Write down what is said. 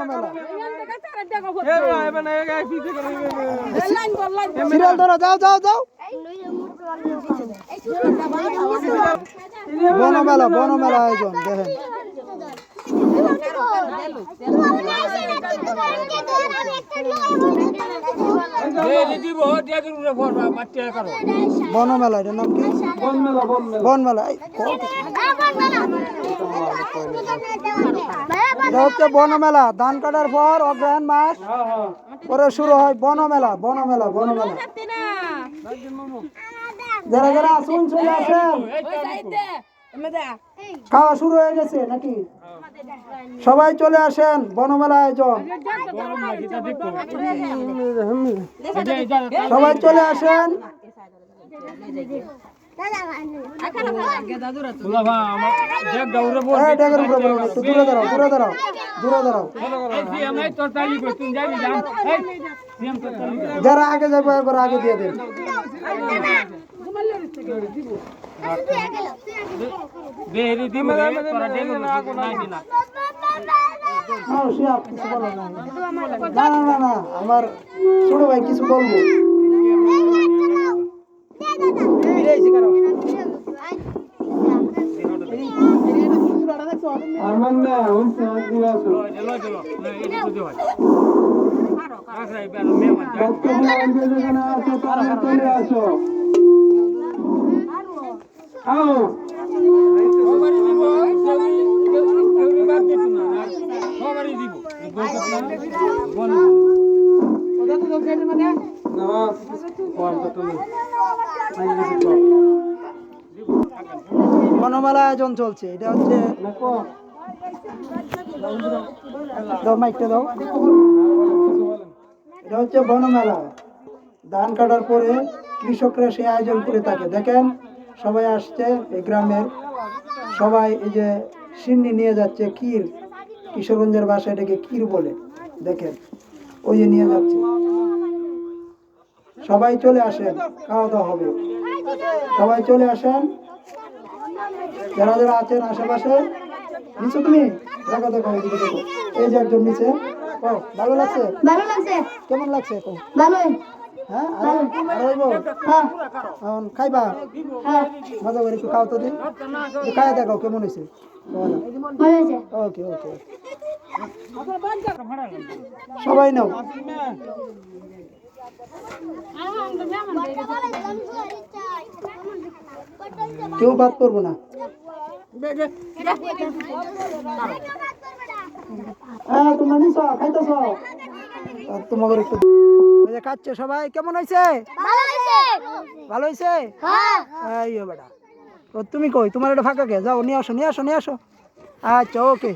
মেলা। এই সিরিয়াল ধরো যাও যাও যাও। বনমেলা বনমেলা আয়োজন দেখেন। বনমেলা এটার নাম কি বনমেলা এটা হচ্ছে বনমেলা ধান কাটার পর অগ্রহায়ণ মাস পরে শুরু হয় বনমেলা বনমেলা বনমেলা যারা যারা আসুন চলে আসেন খাওয়া শুরু হয়ে গেছে নাকি সবাই চলে আসেন বনমেলা আয়োজন সবাই চলে আসেন। দূরে দাঁড়াও দূরে দাঁড়াও দূরে দাঁড়াও। যারা আগে যাবে একবার আগে দিয়ে দেন। না, সে আপ কিছু বলো না। না না না না আমার ছোট ভাই কিছু বলব বনমেলা আয়োজন চলছে। এটা হচ্ছে দাও দাও। এটা হচ্ছে বনমেলা। ধান কাটার পরে কৃষকরা সে আয়োজন করে থাকে। দেখেন সবাই আসছে এই গ্রামের। সবাই এই যে সিন্নি নিয়ে যাচ্ছে ক্ষীর। কিশোরগঞ্জের ভাষায় এটাকে ক্ষীর বলে। দেখেন ওই যে নিয়ে যাচ্ছে। সবাই চলে আসেন খাওয়া দাওয়া হবে। সবাই চলে আসেন। যারা যারা আছেন আশেপাশে নিচে তুমি? দেখো দেখো দেখো। এই যে একজন নিচে। ও ভালো লাগছে? ভালো লাগছে। কেমন লাগছে এখন? ভালোই। হ্যাঁ আর আর হইব হ্যাঁ এখন খাইবা। হ্যাঁ মজা করে একটু খাও তো দিন খাই দেখো কেমন হয়েছে। ভালো হয়েছে ওকে ওকে সবাই নাও। কেউ বাদ করব না। হ্যাঁ তোমরা নিছো খাইতেছ। তোমাকে একটু ওই যে খাচ্ছে সবাই কেমন হয়েছে ভালো হয়েছে ভালো হয়েছে হ্যাঁ। এই বেটা। তো তুমি কই? তোমার এটা ফাঁকা কে? যাও নিয়ে আসো নিয়ে আসো নিয়ে আসো। আচ্ছা ওকে।